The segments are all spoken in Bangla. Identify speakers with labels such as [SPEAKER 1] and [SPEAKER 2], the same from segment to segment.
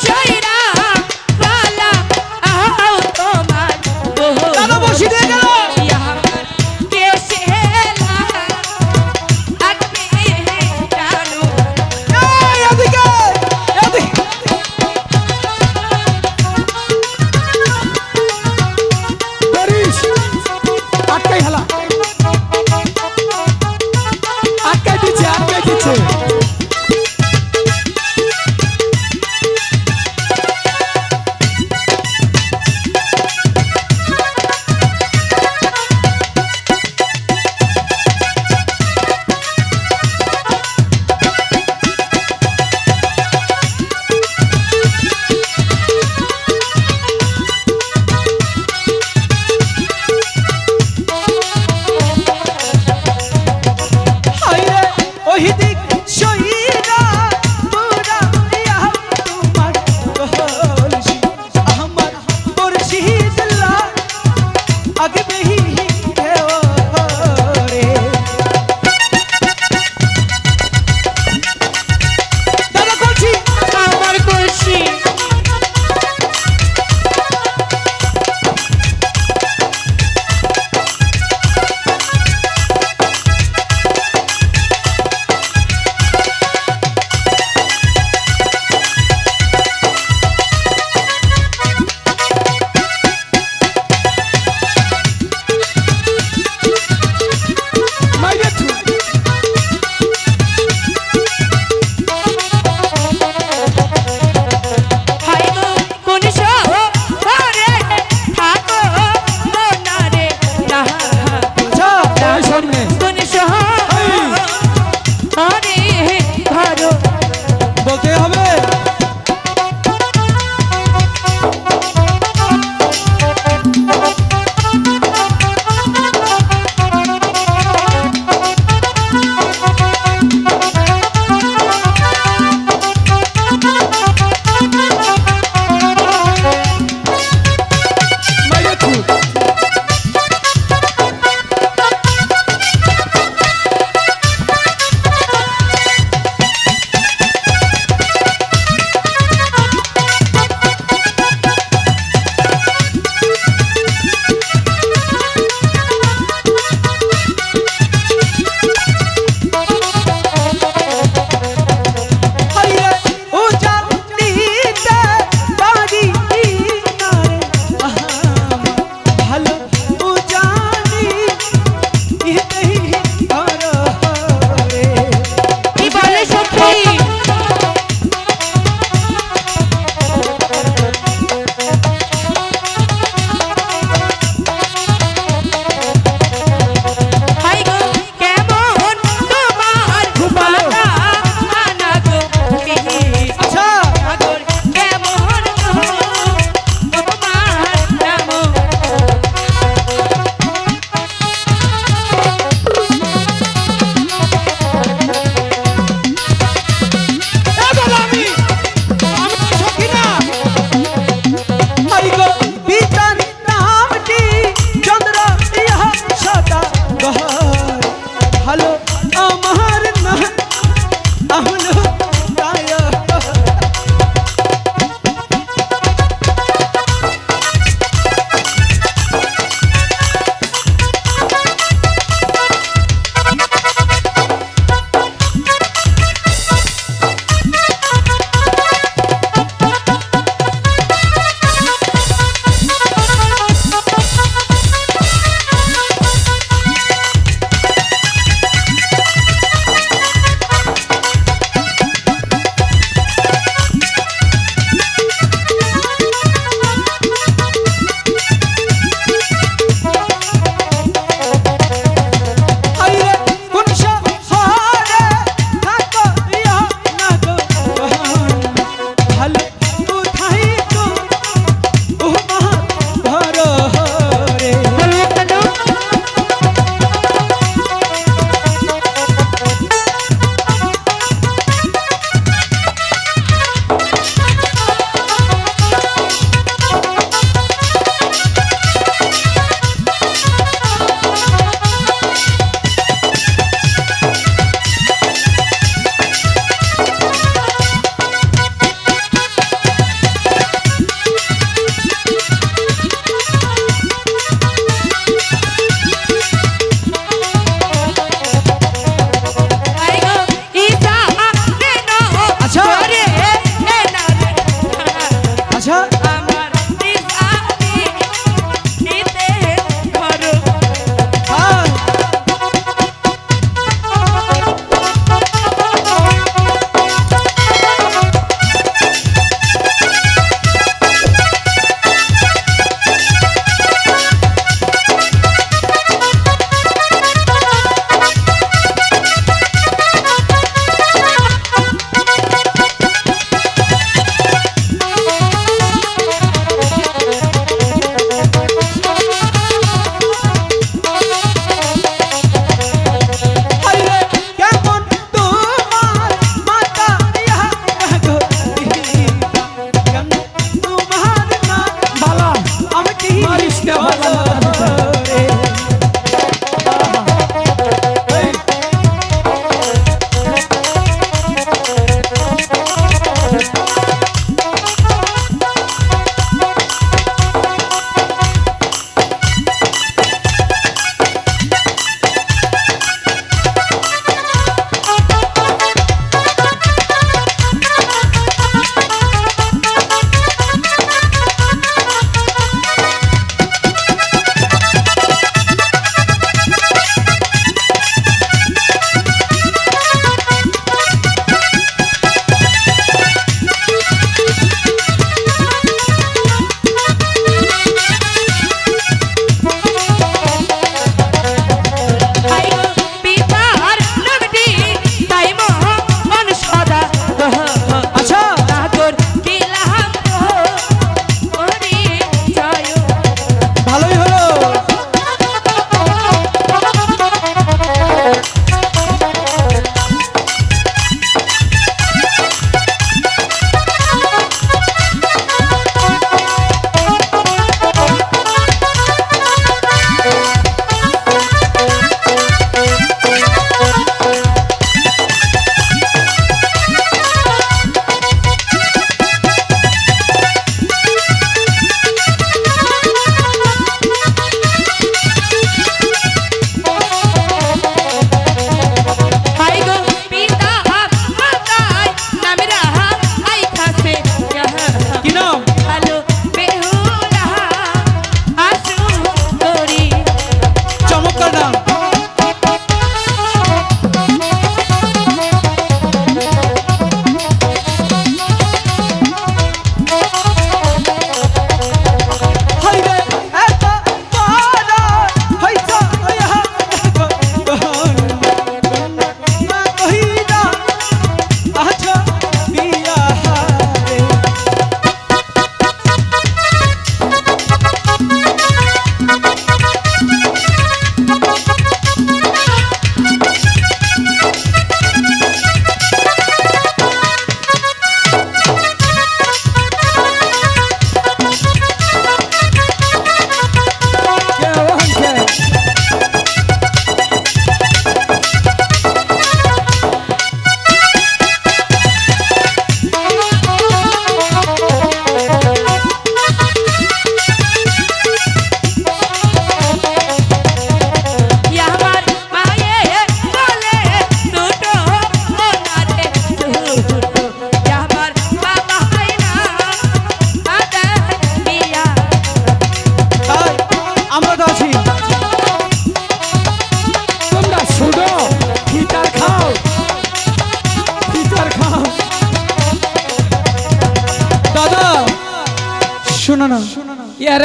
[SPEAKER 1] show you.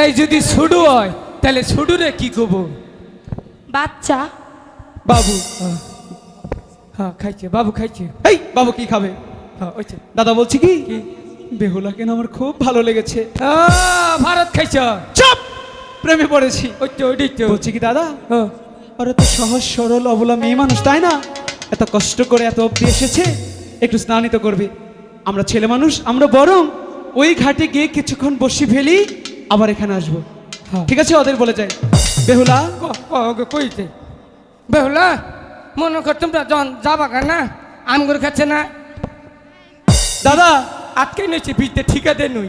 [SPEAKER 2] ইয়ারাই যদি ছুডু হয় তাহলে ছুডুরে কি কব
[SPEAKER 3] বাচ্চা।
[SPEAKER 1] বাবু
[SPEAKER 2] হ্যাঁ খাইছে বাবু খাইছে।
[SPEAKER 1] এই বাবু কি খাবে?
[SPEAKER 2] হ্যাঁ ওইছে
[SPEAKER 1] দাদা বলছি কি? বেহুলা কেন আমার খুব ভালো লেগেছে।
[SPEAKER 2] আহ, ভারত খাইছ।
[SPEAKER 1] চপ! প্রেমে পড়েছি।
[SPEAKER 2] ওই তো
[SPEAKER 1] বলছি কি দাদা?
[SPEAKER 2] হ্যাঁ।
[SPEAKER 1] ওরা তো সহজ সরল অবলা মেয়ে মানুষ তাই না? এত কষ্ট করে এত অব্দি এসেছে একটু স্নানিত করবে। আমরা ছেলে মানুষ আমরা বরং ওই ঘাটে গিয়ে কিছুক্ষণ বসি ফেলি আবার এখানে আসব।
[SPEAKER 2] হ্যাঁ।
[SPEAKER 1] ঠিক আছে ওদের বলে যাই। বেহুলা?
[SPEAKER 2] কইতে বেহুলা মনে কর তোমরা জন যাবা কেন না? আম করে খাচ্ছে না?
[SPEAKER 1] দাদা!
[SPEAKER 2] আটকে নিয়েছে বিদ্যে ঠিকাদে নই।